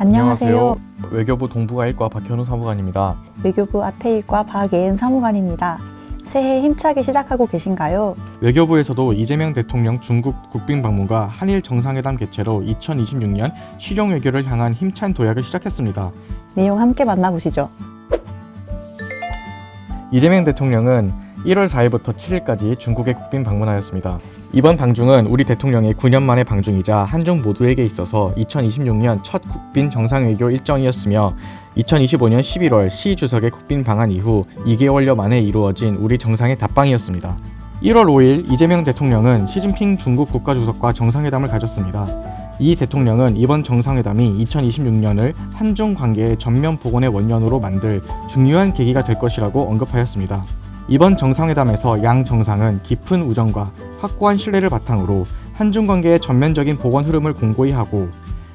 안녕하세요. 외교부 동북아 일과 박현우 사무관입니다. 외교부 아태일과 박예은 사무관입니다. 새해 힘차게 시작하고 계신가요? 외교부에서도 이재명 대통령 중국 국빈 방문과 한일 정상회담 개최로 2026년 실용 외교를 향한 힘찬 도약을 시작했습니다. 내용 함께 만나보시죠. 이재명 대통령은 1월 4일부터 7일까지 중국에 국빈 방문하였습니다. 이번 방중은 우리 대통령의 9년 만의 방중이자 한중 모두에게 있어서 2026년 첫 국빈 정상외교 일정이었으며 2025년 11월 시 주석의 국빈 방한 이후 2개월여 만에 이루어진 우리 정상의 답방이었습니다. 1월 5일 이재명 대통령은 시진핑 중국 국가주석과 정상회담을 가졌습니다. 이 대통령은 이번 정상회담이 2026년을 한중 관계의 전면 복원의 원년으로 만들 중요한 계기가 될 것이라고 언급하였습니다. 이번 정상회담에서 양 정상은 깊은 우정과 확고한 신뢰를 바탕으로 한중 관계의 전면적인 복원 흐름을 공고히 하고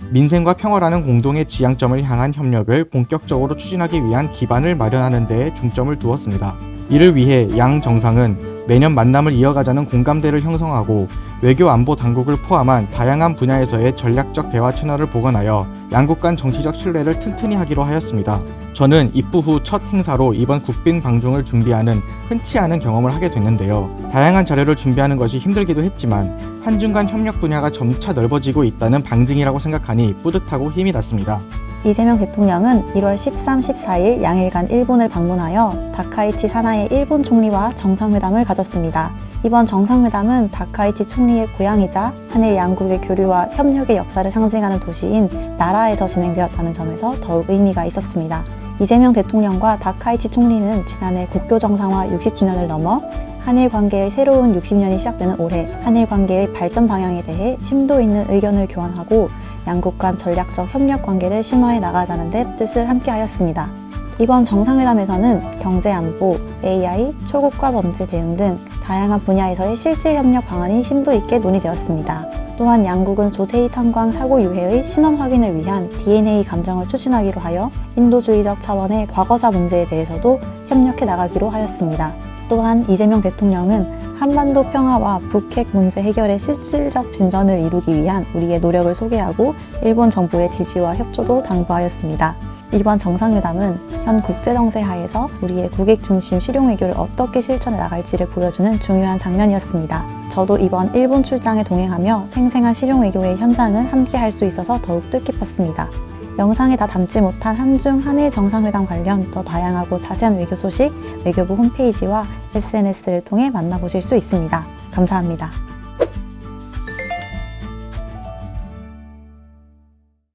민생과 평화라는 공동의 지향점을 향한 협력을 본격적으로 추진하기 위한 기반을 마련하는 데에 중점을 두었습니다. 이를 위해 양 정상은 매년 만남을 이어가자는 공감대를 형성하고 외교 안보 당국을 포함한 다양한 분야에서의 전략적 대화 채널을 복원하여 양국 간 정치적 신뢰를 튼튼히 하기로 하였습니다. 저는 입부 후 첫 행사로 이번 국빈 방중을 준비하는 흔치 않은 경험을 하게 됐는데요. 다양한 자료를 준비하는 것이 힘들기도 했지만 한중 간 협력 분야가 점차 넓어지고 있다는 방증이라고 생각하니 뿌듯하고 힘이 났습니다. 이재명 대통령은 1월 13, 14일 양일간 일본을 방문하여 다카이치 사나의 일본 총리와 정상회담을 가졌습니다. 이번 정상회담은 다카이치 총리의 고향이자 한일 양국의 교류와 협력의 역사를 상징하는 도시인 나라에서 진행되었다는 점에서 더욱 의미가 있었습니다. 이재명 대통령과 다카이치 총리는 지난해 국교 정상화 60주년을 넘어 한일 관계의 새로운 60년이 시작되는 올해 한일 관계의 발전 방향에 대해 심도 있는 의견을 교환하고 양국 간 전략적 협력 관계를 심화해 나가자는 데 뜻을 함께하였습니다. 이번 정상회담에서는 경제 안보, AI, 초국가 범죄 대응 등 다양한 분야에서의 실질 협력 방안이 심도 있게 논의되었습니다. 또한 양국은 조세희 탄광 사고 유해의 신원 확인을 위한 DNA 감정을 추진하기로 하여 인도주의적 차원의 과거사 문제에 대해서도 협력해 나가기로 하였습니다. 또한 이재명 대통령은 한반도 평화와 북핵 문제 해결의 실질적 진전을 이루기 위한 우리의 노력을 소개하고 일본 정부의 지지와 협조도 당부하였습니다. 이번 정상회담은 현 국제정세 하에서 우리의 국익 중심 실용 외교를 어떻게 실천해 나갈지를 보여주는 중요한 장면이었습니다. 저도 이번 일본 출장에 동행하며 생생한 실용 외교의 현장을 함께 할 수 있어서 더욱 뜻깊었습니다. 영상에 다 담지 못한 한중 한일 정상회담 관련 더 다양하고 자세한 외교 소식 외교부 홈페이지와 SNS를 통해 만나보실 수 있습니다. 감사합니다.